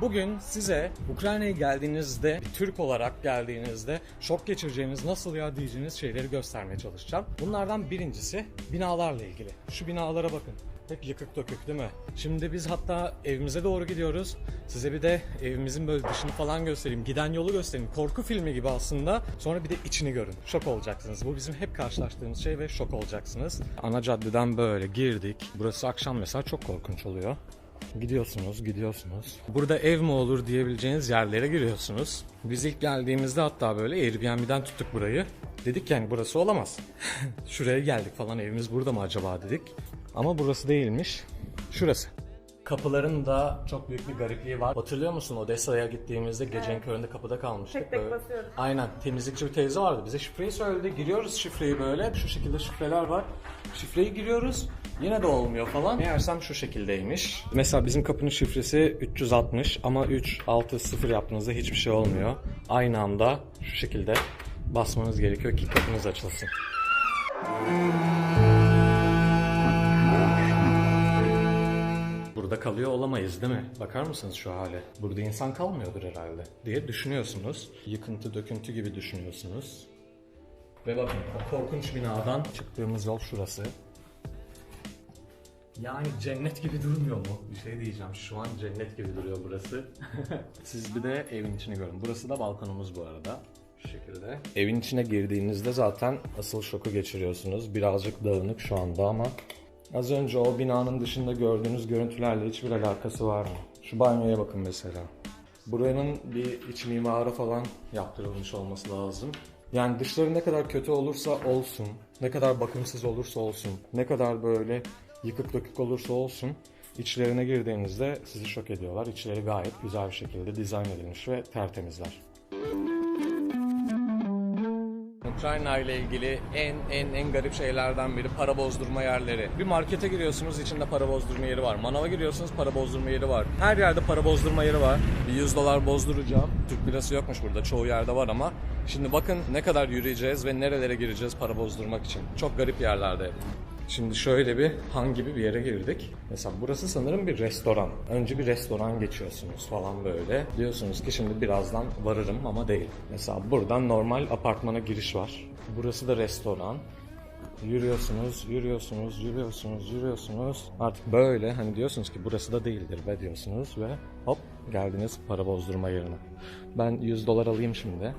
Bugün size Ukrayna'ya geldiğinizde, bir Türk olarak geldiğinizde şok geçireceğiniz, nasıl ya diyeceğiniz şeyleri göstermeye çalışacağım. Bunlardan birincisi binalarla ilgili. Şu binalara bakın. Hep yıkık dökük değil mi? Şimdi biz hatta evimize doğru gidiyoruz. Size bir de evimizin böyle dışını falan göstereyim. Giden yolu göstereyim. Korku filmi gibi aslında. Sonra bir de içini görün. Şok olacaksınız. Bu bizim hep karşılaştığımız şey ve şok olacaksınız. Ana caddeden böyle girdik. Burası akşam mesela çok korkunç oluyor. Gidiyorsunuz, gidiyorsunuz. Burada ev mi olur diyebileceğiniz yerlere giriyorsunuz. Biz ilk geldiğimizde hatta böyle Airbnb'den tuttuk burayı. Dedik yani burası olamaz. Şuraya geldik falan evimiz burada mı acaba dedik. Ama burası değilmiş. Şurası. Kapıların da çok büyük bir garipliği var. Hatırlıyor musun Odessa'ya gittiğimizde gecenin köründe kapıda kalmıştık. Tek tek Böyle- basıyoruz. Aynen. Temizlikçi bir teyze vardı. Bize şifreyi söyledi. Giriyoruz şifreyi böyle. Şu şekilde şifreler var. Şifreyi giriyoruz. Yine de olmuyor falan. Meğersem şu şekildeymiş. Mesela bizim kapının şifresi 360 ama 3, 6, 0 yaptığınızda hiçbir şey olmuyor. Aynı anda şu şekilde basmanız gerekiyor ki kapınız açılsın. Burada kalıyor olamayız değil mi? Bakar mısınız şu hale? Burada insan kalmıyordur herhalde diye düşünüyorsunuz. Yıkıntı döküntü gibi düşünüyorsunuz. Ve bakın o korkunç binadan çıktığımız yol şurası. Yani cennet gibi durmuyor mu? Bir şey diyeceğim. Şu an cennet gibi duruyor burası. Siz bir de evin içini görün. Burası da balkonumuz bu arada. Şu şekilde. Evin içine girdiğinizde zaten asıl şoku geçiriyorsunuz. Birazcık dağınık şu anda ama az önce o binanın dışında gördüğünüz görüntülerle hiçbir alakası var mı? Şu banyoya bakın mesela. Buranın bir iç mimarı falan yaptırılmış olması lazım. Yani dışları ne kadar kötü olursa olsun, ne kadar bakımsız olursa olsun, ne kadar böyle yıkık dökük olursa olsun, içlerine girdiğinizde sizi şok ediyorlar. İçleri gayet güzel bir şekilde dizayn edilmiş ve tertemizler. Ukrayna ile ilgili en en en garip şeylerden biri para bozdurma yerleri. Bir markete giriyorsunuz içinde para bozdurma yeri var. Manava giriyorsunuz para bozdurma yeri var. Her yerde para bozdurma yeri var. Bir 100 dolar bozduracağım. Türk lirası yokmuş burada. Çoğu yerde var ama. Şimdi bakın ne kadar yürüyeceğiz ve nerelere gireceğiz para bozdurmak için. Çok garip yerlerde. Şimdi şöyle bir han gibi bir yere girdik. Mesela burası sanırım bir restoran. Önce bir restoran geçiyorsunuz falan böyle. Diyorsunuz ki şimdi birazdan varırım ama değil. Mesela buradan normal apartmana giriş var. Burası da restoran. Yürüyorsunuz, yürüyorsunuz, yürüyorsunuz, yürüyorsunuz. Artık böyle hani diyorsunuz ki burası da değildir be diyorsunuz ve hop geldiniz para bozdurma yerine. Ben 100 dolar alayım şimdi.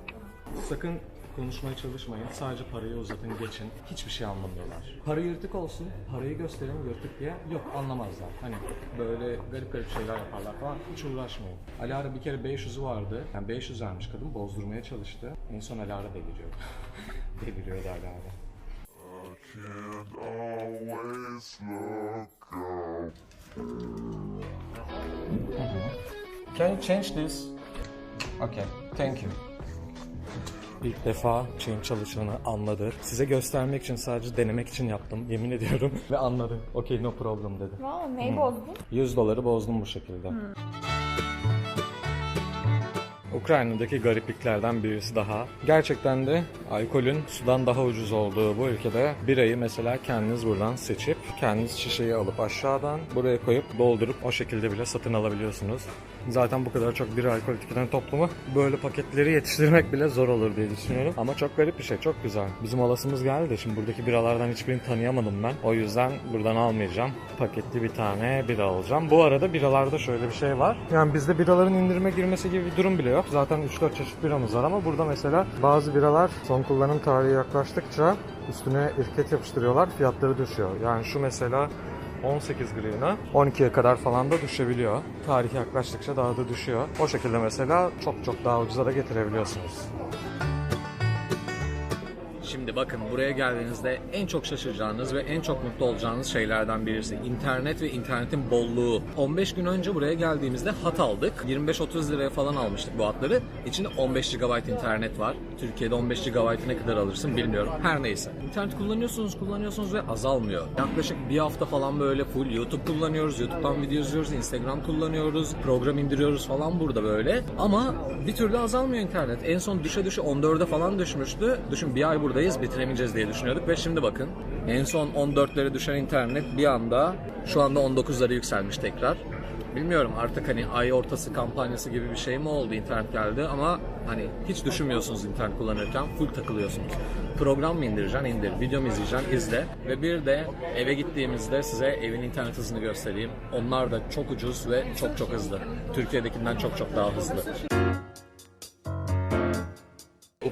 Sakın konuşmaya çalışmayın. Sadece parayı uzatın geçin. Hiçbir şey anlamıyorlar. Para yırtık olsun. Parayı gösterin yırtık diye. Yok anlamazlar. Hani böyle garip garip şeyler yaparlar falan. Hiç uğraşmayın. Alara bir kere 500'ü vardı. Yani 500 vermiş kadın. Bozdurmaya çalıştı. En son Alara deliriyordu. Deliriyordu Alara. can't always look up. Can you change this? Okay, thank you. İlk defa Çin çalışanı anladı. Size göstermek için sadece denemek için yaptım yemin ediyorum. Ve anladı. Okay no problem dedi. Valla neyi bozdun? 100 doları bozdum bu şekilde. Ukrayna'daki garipliklerden birisi daha. Gerçekten de alkolün sudan daha ucuz olduğu bu ülkede birayı mesela kendiniz buradan seçip kendiniz şişeyi alıp aşağıdan buraya koyup doldurup o şekilde bile satın alabiliyorsunuz. Zaten bu kadar çok bira alkol tüketen toplumu böyle paketleri yetiştirmek bile zor olur diye düşünüyorum. Ama çok garip bir şey, çok güzel. Bizim alasımız geldi de şimdi buradaki biralardan hiçbirini tanıyamadım ben. O yüzden buradan almayacağım. Paketli bir tane bira alacağım. Bu arada biralarda şöyle bir şey var. Yani bizde biraların indirime girmesi gibi bir durum bile yok. Zaten 3-4 çeşit biramız var ama burada mesela bazı biralar son kullanım tarihi yaklaştıkça üstüne etiket yapıştırıyorlar. Fiyatları düşüyor. Yani şu mesela 18 grivna 12'ye kadar falan da düşebiliyor. Tarih yaklaştıkça daha da düşüyor. O şekilde mesela çok çok daha ucuza da getirebiliyorsunuz. Şimdi bakın buraya geldiğinizde en çok şaşıracağınız ve en çok mutlu olacağınız şeylerden birisi internet ve internetin bolluğu. 15 gün önce buraya geldiğimizde hat aldık. 25-30 liraya falan almıştık bu hatları. İçinde 15 GB internet var. Türkiye'de 15 GB'ı ne kadar alırsın bilmiyorum. Her neyse. İnternet kullanıyorsunuz, kullanıyorsunuz ve azalmıyor. Yaklaşık bir hafta falan böyle full YouTube kullanıyoruz. YouTube'dan video izliyoruz, Instagram kullanıyoruz, program indiriyoruz falan burada böyle. Ama bir türlü azalmıyor internet. En son düşe düşe 14'e falan düşmüştü. Düşün bir ay buradayız bitiremeyeceğiz diye düşünüyorduk ve şimdi bakın. En son 14'lere düşen internet bir anda şu anda 19'lara yükselmiş tekrar. bilmiyorum artık hani ay ortası kampanyası gibi bir şey mi oldu internet geldi ama hani hiç düşünmüyorsunuz internet kullanırken full takılıyorsunuz. Program mı indireceksin indir, video mu izleyeceksin izle ve bir de eve gittiğimizde size evin internet hızını göstereyim. Onlar da çok ucuz ve çok çok hızlı. Türkiye'dekinden çok çok daha hızlı.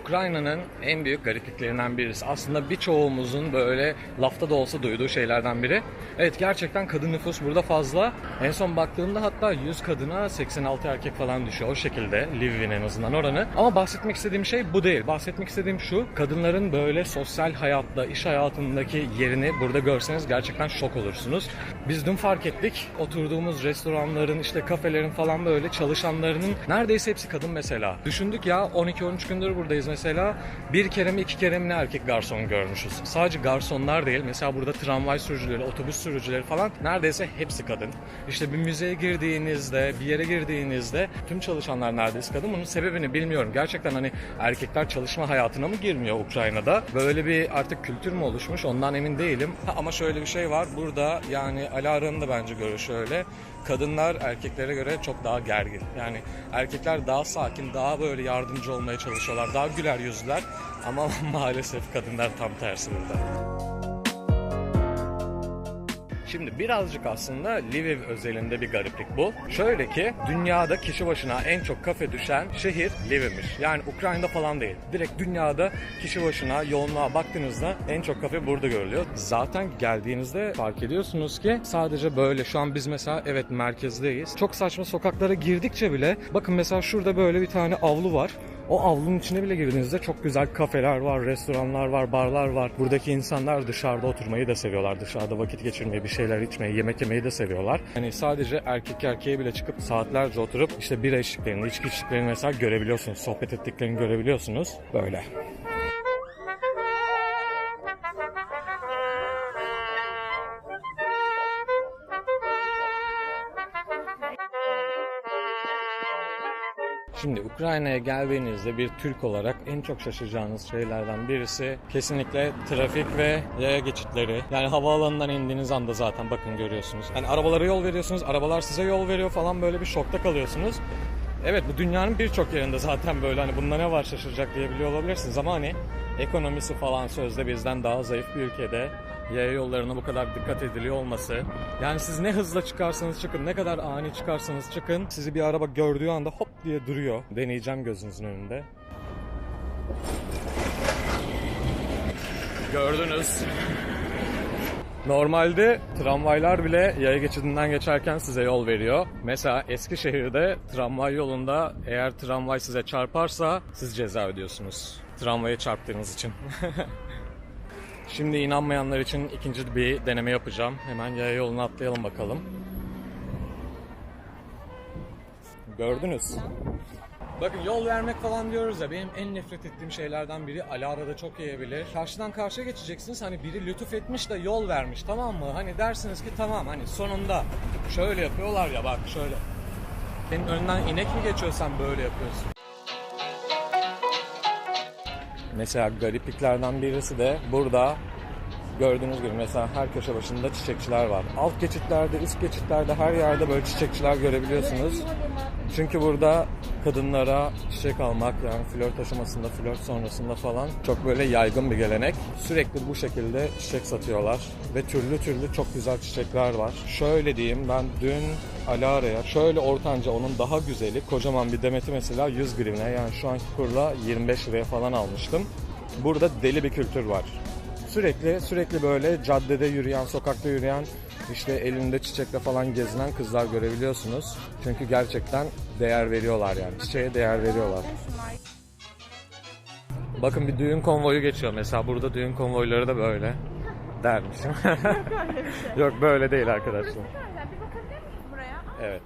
Ukrayna'nın en büyük garipliklerinden birisi. Aslında birçoğumuzun böyle lafta da olsa duyduğu şeylerden biri. Evet gerçekten kadın nüfus burada fazla. En son baktığımda hatta 100 kadına 86 erkek falan düşüyor. O şekilde Lviv'in en azından oranı. Ama bahsetmek istediğim şey bu değil. Bahsetmek istediğim şu. Kadınların böyle sosyal hayatta, iş hayatındaki yerini burada görseniz gerçekten şok olursunuz. Biz dün fark ettik. Oturduğumuz restoranların, işte kafelerin falan böyle çalışanlarının neredeyse hepsi kadın mesela. Düşündük ya 12-13 gündür buradayız mesela. Bir kere mi iki kere mi ne erkek garson görmüşüz. Sadece garsonlar değil. Mesela burada tramvay sürücüleri, otobüs sürücüleri falan neredeyse hepsi kadın. İşte bir müzeye girdiğinizde, bir yere girdiğinizde tüm çalışanlar neredeyse kadın. Bunun sebebini bilmiyorum. Gerçekten hani erkekler çalışma hayatına mı girmiyor Ukrayna'da? Böyle bir artık kültür mü oluşmuş ondan emin değilim. Ha, ama şöyle bir şey var. Burada yani Alara'nın da bence görüşü öyle. Kadınlar erkeklere göre çok daha gergin. Yani erkekler daha sakin, daha böyle yardımcı olmaya çalışıyorlar. Daha güler yüzlüler. Ama maalesef kadınlar tam tersi burada. Şimdi birazcık aslında Lviv özelinde bir gariplik bu. Şöyle ki dünyada kişi başına en çok kafe düşen şehir Lviv'miş. Yani Ukrayna'da falan değil. Direkt dünyada kişi başına yoğunluğa baktığınızda en çok kafe burada görülüyor. Zaten geldiğinizde fark ediyorsunuz ki sadece böyle şu an biz mesela evet merkezdeyiz. Çok saçma sokaklara girdikçe bile bakın mesela şurada böyle bir tane avlu var. O avlunun içine bile girdiğinizde çok güzel kafeler var, restoranlar var, barlar var. Buradaki insanlar dışarıda oturmayı da seviyorlar. Dışarıda vakit geçirmeyi, bir şeyler içmeyi, yemek yemeyi de seviyorlar. Hani sadece erkek erkeğe bile çıkıp saatlerce oturup işte bira içtiklerini, içki içtiklerini mesela görebiliyorsunuz. Sohbet ettiklerini görebiliyorsunuz. Böyle. Şimdi Ukrayna'ya geldiğinizde bir Türk olarak en çok şaşıracağınız şeylerden birisi kesinlikle trafik ve yaya geçitleri. Yani havaalanından indiğiniz anda zaten bakın görüyorsunuz. Yani arabalara yol veriyorsunuz, arabalar size yol veriyor falan böyle bir şokta kalıyorsunuz. Evet bu dünyanın birçok yerinde zaten böyle hani bunda ne var şaşıracak diyebiliyor olabilirsiniz ama hani ekonomisi falan sözde bizden daha zayıf bir ülkede yaya yollarına bu kadar dikkat ediliyor olması. Yani siz ne hızla çıkarsanız çıkın, ne kadar ani çıkarsanız çıkın sizi bir araba gördüğü anda hop diye duruyor. Deneyeceğim gözünüzün önünde. Gördünüz. Normalde tramvaylar bile yaya geçidinden geçerken size yol veriyor. Mesela Eskişehir'de tramvay yolunda eğer tramvay size çarparsa siz ceza ödüyorsunuz. Tramvaya çarptığınız için. Şimdi inanmayanlar için ikinci bir deneme yapacağım. Hemen yaya yoluna atlayalım bakalım. Gördünüz. Bakın yol vermek falan diyoruz ya benim en nefret ettiğim şeylerden biri Alara da çok yiyebilir. Karşıdan karşıya geçeceksiniz hani biri lütuf etmiş de yol vermiş tamam mı? Hani dersiniz ki tamam hani sonunda şöyle yapıyorlar ya bak şöyle. Senin önünden inek mi geçiyor sen böyle yapıyorsun? Mesela garipliklerden birisi de burada gördüğünüz gibi mesela her köşe başında çiçekçiler var. Alt geçitlerde, üst geçitlerde her yerde böyle çiçekçiler görebiliyorsunuz. Çünkü burada kadınlara çiçek almak yani flört aşamasında, flört sonrasında falan çok böyle yaygın bir gelenek. Sürekli bu şekilde çiçek satıyorlar ve türlü türlü çok güzel çiçekler var. Şöyle diyeyim ben dün Alara'ya şöyle ortanca onun daha güzeli kocaman bir demeti mesela 100 grivne yani şu anki kurla 25 liraya falan almıştım. Burada deli bir kültür var. Sürekli sürekli böyle caddede yürüyen, sokakta yürüyen, işte elinde çiçekle falan gezinen kızlar görebiliyorsunuz. Çünkü gerçekten değer veriyorlar yani. Çiçeğe değer veriyorlar. Bakın bir düğün konvoyu geçiyor mesela. Burada düğün konvoyları da böyle dermişim. Yok böyle değil arkadaşlar. Evet.